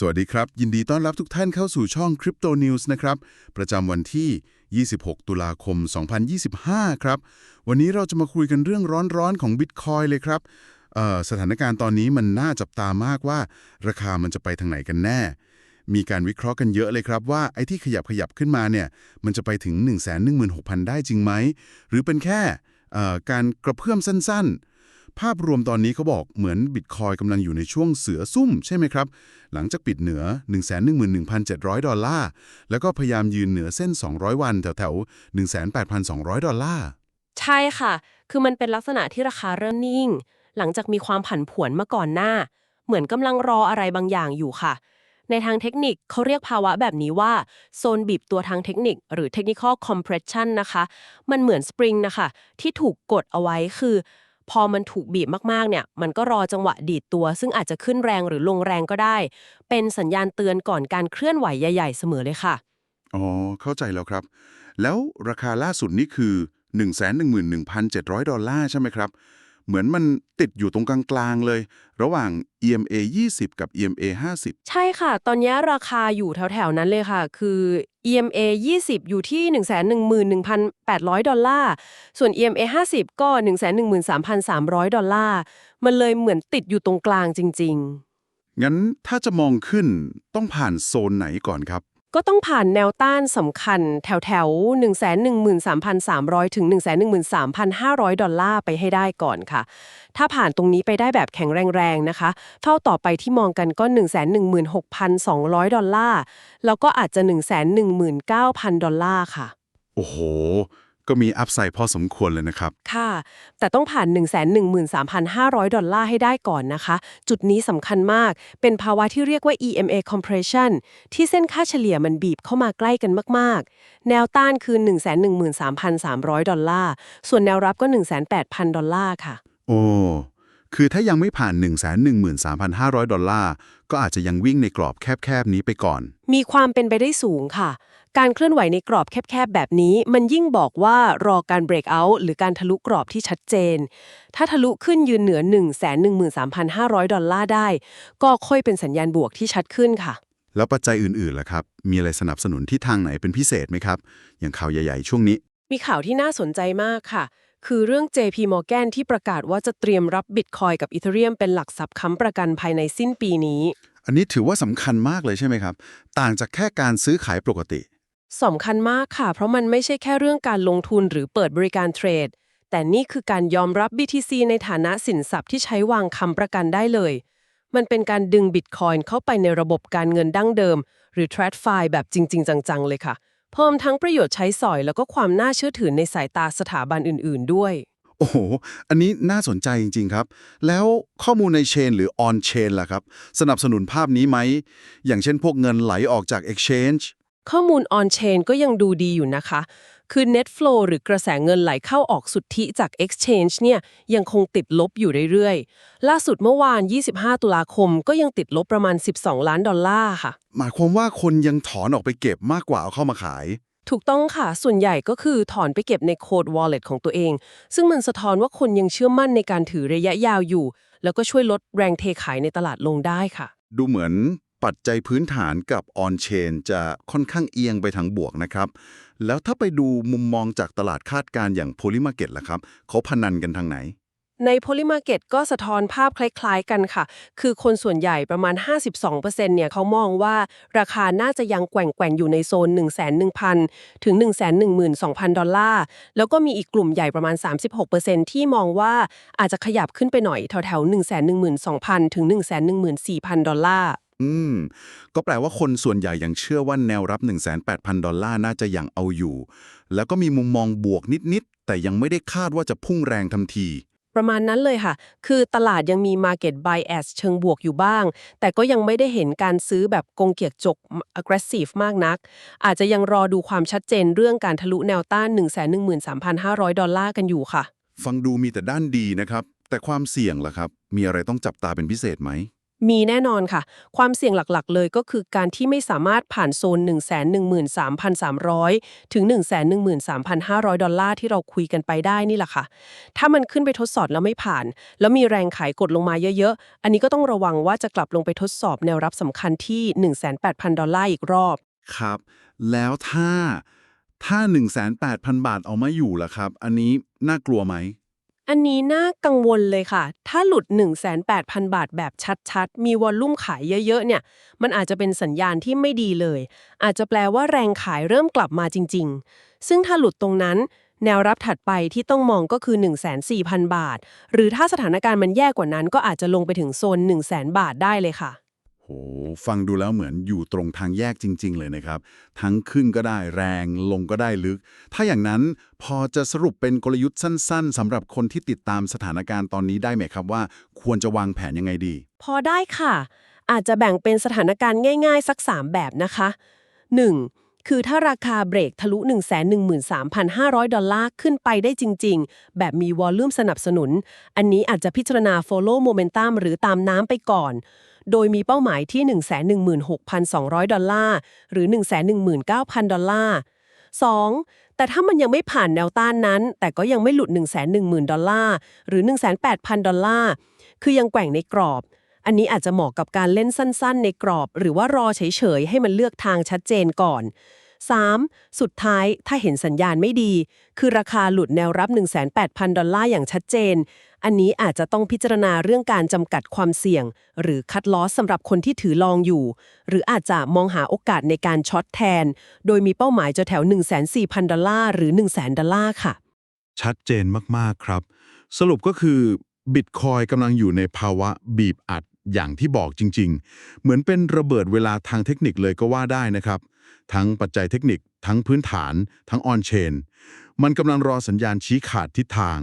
สวัสดีครับ ยินดีต้อนรับทุกท่านเข้าสู่ช่อง Crypto News นะครับ ประจำวันที่ 26 ตุลาคม 2025 ครับ วันนี้เราจะมาคุยกันเรื่องร้อนๆของ Bitcoin เลยครับสถานการณ์ตอนนี้มันน่าจับตามากว่า ราคามันจะไปทางไหนกันแน่ มีการวิเคราะห์กันเยอะเลยครับว่าไอ้ที่ขยับขยับขึ้นมาเนี่ย มันจะไปถึง 116,000 ได้จริงไหม หรือเป็นแค่การกระเพื่อมสั้นๆ ภาพรวมตอนนี้เขาบอกเหมือนบิตคอยกำลังอยู่ในช่วงเสือซุ่มใช่ไหมครับ หลังจากปิดเหนือ 111,700 ดอลลาร์ แล้วก็พยายามยืนเหนือเส้น 200 วันแถวๆ 18,200 ดอลลาร์ ใช่ค่ะ คือมันเป็นลักษณะที่ราคาเริ่มนิ่ง หลังจากมีความผันผวนมาก่อนหน้า เหมือนกำลังรออะไรบางอย่างอยู่ค่ะ ในทางเทคนิคเขาเรียกภาวะแบบนี้ว่าโซนบีบตัวทางเทคนิค หรือ technical compression นะคะ มันเหมือนสปริงนะคะที่ถูกกดเอาไว้คือ พอมันถูกบีบมากๆเนี่ย มันก็รอจังหวะดีดตัว ซึ่งอาจจะขึ้นแรงหรือลงแรงก็ได้ เป็นสัญญาณเตือนก่อนการเคลื่อนไหวใหญ่ๆ เสมอเลยค่ะ อ๋อ เข้าใจแล้วครับ แล้วราคาล่าสุดนี่คือ 111,700 ดอลลาร์ใช่ไหมครับ เหมือนมันติดอยู่ตรงกลางๆเลย ระหว่าง EMA 20 กับ EMA 50 ใช่ค่ะ ตอนนี้ราคาอยู่แถวๆนั้นเลยค่ะ คือ EMA 20 อยู่ที่ 111,800 ดอลลาร์ ส่วน EMA 50 ก็ 113,300 ดอลลาร์ มันเลยเหมือนติดอยู่ตรงกลางจริงงั้นถ้าจะมองขึ้นต้องผ่านโซนไหนก่อนครับๆ ก็ต้องผ่านแนวต้านสำคัญแถวแถว113,300 ถึง 113,500 ดอลลาร์ไปให้ได้ก่อนค่ะ ถ้าผ่านตรงนี้ไปได้แบบแข็งแรงๆนะคะเท่าต่อไปที่มองกันก็ 116,200 ดอลลาร์ แล้วก็อาจจะ 119,000 ดอลลาร์ค่ะ โอ้โห ก็มีอัพไซด์พอสมควรเลยนะครับ ค่ะ แต่ต้องผ่าน 113,500 ดอลลาร์ให้ได้ก่อนนะคะ จุดนี้สำคัญมาก เป็นภาวะที่เรียกว่า EMA compression ที่เส้นค่าเฉลี่ยมันบีบเข้ามาใกล้กันมาก ๆ แนวต้านคือ 113,300 ดอลลาร์ ส่วนแนวรับก็108,000 ดอลลาร์ค่ะ โอ้ คือถ้ายังไม่ผ่าน 113,500 ดอลลาร์ ก็อาจจะยังวิ่งในกรอบแคบๆ นี้ไปก่อน มีความเป็นไปได้สูงค่ะ การเคลื่อนไหวในกรอบแคบๆ แบบนี้ มันยิ่งบอกว่ารอการ break out หรือการทะลุกรอบที่ชัดเจน ถ้าทะลุขึ้นยืนเหนือ 113,500 ดอลลาร์ได้ ก็ค่อยเป็นสัญญาณบวกที่ชัดขึ้นค่ะ แล้วปัจจัยอื่นๆล่ะครับ มีอะไรสนับสนุนที่ทางไหนเป็นพิเศษไหมครับ อย่างข่าวใหญ่ ๆ ช่วงนี้ มีข่าวที่น่าสนใจมากค่ะ คือเรื่อง JP Morgan ที่ประกาศว่าจะเตรียมรับบิตคอยกับอีเธเรียมเป็นหลักทรัพย์ค้ำประกันภายในสิ้นปีนี้ อันนี้ถือว่าสำคัญมากเลยใช่ไหมครับ ต่างจากแค่การซื้อขายปกติสำคัญมากค่ะ เพราะมันไม่ใช่แค่เรื่องการลงทุนหรือเปิดบริการเทรด แต่นี่คือการยอมรับ BTC ในฐานะสินทรัพย์ที่ใช้วางคำประกันได้เลย มันเป็นการดึงบิตคอยน์เข้าไปในระบบการเงินดั้งเดิม หรือ TradFi แบบจริง ๆ จังๆเลยค่ะ เพิ่มทั้งประโยชน์ใช้สอยแล้วก็ความน่าเชื่อถือในสายตาสถาบันอื่น ๆ ด้วย โอ้โห อันนี้น่าสนใจจริง ๆ ครับ แล้วข้อมูลในเชนหรือ on chain ล่ะครับ สนับสนุนภาพนี้ไหม อย่างเช่นพวกเงินไหลออกจาก exchange ข้อมูล on-chain ก็ยังดูดีอยู่นะคะ คือ net flow หรือกระแสเงินไหลเข้าออกสุทธิจาก exchange เนี่ยยังคงติดลบอยู่เรื่อยๆ ล่าสุดเมื่อวาน 25 ตุลาคมก็ยังติดลบประมาณ 12 ล้านดอลลาร์ค่ะ หมายความว่าคนยังถอนออกไปเก็บมากกว่าเอาเข้ามาขาย ถูกต้องค่ะ ส่วนใหญ่ก็คือถอนไปเก็บในโค้ด wallet ของตัวเอง ซึ่งมันสะท้อนว่าคนยังเชื่อมั่นในการถือระยะยาวอยู่ แล้วก็ช่วยลดแรงเทขายในตลาดลงได้ค่ะ ดูเหมือน ปัจจัยพื้นฐานกับ on chain จะค่อนข้างเอียงไปทางบวกนะครับ แล้วถ้าไปดูมุมมองจากตลาดคาดการอย่าง Polymarket ล่ะครับเขาพนันกันทางไหน ใน Polymarket ก็สะท้อนภาพคล้ายๆกันค่ะ คือคนส่วนใหญ่ประมาณ 52%เนี่ยเขามองว่าราคาน่าจะยังแกว่งๆ อยู่ในโซน 1,100,000 ถึง 112,000 ดอลลาร์ แล้วก็มีอีกกลุ่มใหญ่ประมาณ 36%ที่มองว่าอาจจะขยับขึ้นไปหน่อยแถวๆ 112,000 ถึง 114,000 ดอลลาร์ อืม ก็แปลว่าคนส่วนใหญ่ยังเชื่อว่าแนวรับ108,000 ดอลลาร์น่าจะยังเอาอยู่ แล้วก็มีมุมมองบวกนิด ๆ แต่ยังไม่ได้คาดว่าจะพุ่งแรงทันที ประมาณนั้นเลยค่ะ คือตลาดยังมี Market Bias เชิงบวกอยู่บ้าง แต่ก็ยังไม่ได้เห็นการซื้อแบบกงเกียกจก aggressive มากนัก อาจจะยังรอดูความชัดเจนเรื่องการทะลุแนวต้าน 113,500 ดอลลาร์กันอยู่ค่ะ ฟังดูมีแต่ด้านดีนะครับ แต่ความเสี่ยงล่ะครับ มีอะไรต้องจับตาเป็นพิเศษไหม มีแน่นอนค่ะ ความเสี่ยงหลักๆ เลยก็คือการที่ไม่สามารถผ่านโซน 113,300 ถึง 113,500 ดอลลาร์ที่เราคุยกันไปได้นี่แหละค่ะ ถ้ามันขึ้นไปทดสอบแล้วไม่ผ่าน แล้วมีแรงขายกดลงมาเยอะๆ อันนี้ก็ต้องระวังว่าจะกลับลงไปทดสอบแนวรับสำคัญที่ 18,000 ดอลลาร์อีกรอบ ครับ แล้วถ้าถ้า 18,000 บาทเอามาอยู่ล่ะครับ อันนี้น่ากลัวไหม อันนี้น่ากังวลเลยค่ะ ถ้าหลุด 18,000 บาทแบบชัดๆ มีวอลลุ่มขายเยอะๆ เนี่ย มันอาจจะเป็นสัญญาณที่ไม่ดีเลย อาจจะแปลว่าแรงขายเริ่มกลับมาจริงๆ ซึ่งถ้าหลุดตรงนั้น แนวรับถัดไปที่ต้องมองก็คือ 1,400,000บาท หรือถ้าสถานการณ์มันแย่กว่านั้นก็อาจจะลงไปถึงโซน 100,000บาทได้เลยค่ะ โหฟังดูแล้วเหมือนอยู่ตรงทางแยกจริง ๆ เลยนะครับ ทั้งขึ้นก็ได้แรงลงก็ได้ลึก ถ้าอย่างนั้นพอจะสรุปเป็นกลยุทธ์สั้น ๆสำหรับคนที่ติดตามสถานการณ์ตอนนี้ได้ไหมครับว่า ควรจะวางแผนยังไงดี พอได้ค่ะ อาจจะแบ่งเป็นสถานการณ์ง่ายๆ สัก 3 แบบนะคะ 1. คือถ้าราคาเบรกทะลุ 113,500 ดอลลาร์ขึ้นไปได้จริง ๆ แบบมีวอลลุ่มสนับสนุน อันนี้อาจจะพิจารณา follow momentum หรือตามน้ำไปก่อน โดยมีเป้าหมายที่ 116,200 ดอลลาร์ หรือ 119,000 ดอลลาร์ 2. แต่ถ้ามันยังไม่ผ่านแนวต้านนั้น แต่ก็ยังไม่หลุด 110,000 ดอลลาร์ หรือ 108,000 ดอลลาร์ คือยังแกว่งในกรอบ อันนี้อาจจะเหมาะกับการเล่นสั้น ๆ ในกรอบ หรือว่ารอเฉย ๆ ให้มันเลือกทางชัดเจนก่อน 3. สุดท้ายถ้าเห็นสัญญาณไม่ดี คือราคาหลุดแนวรับ 18,000 ดอลลาร์อย่างชัดเจน อันนี้อาจจะต้องพิจารณาเรื่องการจำกัดความเสี่ยง หรือคัดลอสสำหรับคนที่ถือลองอยู่ หรืออาจจะมองหาโอกาสในการช็อตแทน โดยมีเป้าหมายจะแถว104,000 ดอลลาร์หรือ 100,000 ดอลลาร์ค่ะ ชัดเจนมากๆครับ สรุปก็คือบิตคอยกำลังอยู่ในภาวะบีบอัดอย่างที่บอกจริง ๆ เหมือนเป็นระเบิดเวลาทางเทคนิคเลยก็ว่าได้นะครับ ทั้งปัจจัยเทคนิค ทั้งพื้นฐาน ทั้งออนเชน มันกำลังรอสัญญาณชี้ขาดทิศทาง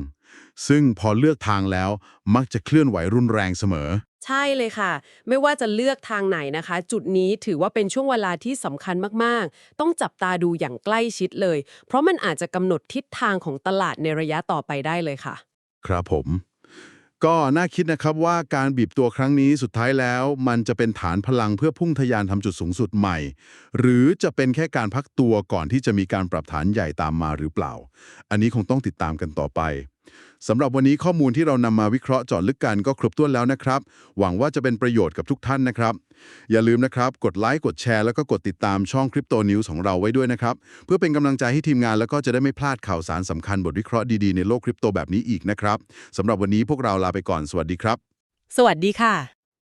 ซึ่งพอเลือกทางแล้วมักจะเคลื่อนไหวรุนแรงเสมอ ใช่เลยค่ะ ไม่ว่าจะเลือกทางไหนนะคะ จุดนี้ถือว่าเป็นช่วงเวลาที่สำคัญมาก ๆ ต้องจับตาดูอย่างใกล้ชิดเลย เพราะมันอาจจะกำหนดทิศทางของตลาดในระยะต่อไปได้เลยค่ะ ครับผม ก็น่าคิดนะครับว่าการบีบตัวครั้งนี้สุดท้ายแล้ว มันจะเป็นฐานพลังเพื่อพุ่งทะยานทำจุดสูงสุดใหม่ หรือจะเป็นแค่การพักตัวก่อนที่จะมีการปรับฐานใหญ่ตามมาหรือเปล่า อันนี้คงต้องติดตามกันต่อไป สำหรับวันนี้ข้อมูลที่เรานำมาวิเคราะห์เจาะลึกกันก็ครบถ้วนแล้วนะครับ หวังว่าจะเป็นประโยชน์กับทุกท่านนะครับ อย่าลืมนะครับ กดไลค์กดแชร์แล้วก็กดติดตามช่องคริปโตนิวส์ของเราไว้ด้วยนะครับ เพื่อเป็นกำลังใจให้ทีมงานแล้วก็จะได้ไม่พลาดข่าวสารสำคัญบทวิเคราะห์ดีๆในโลกคริปโตแบบนี้อีกนะครับสำหรับวันนี้พวกเราลาไปก่อนสวัสดีครับ สวัสดีค่ะ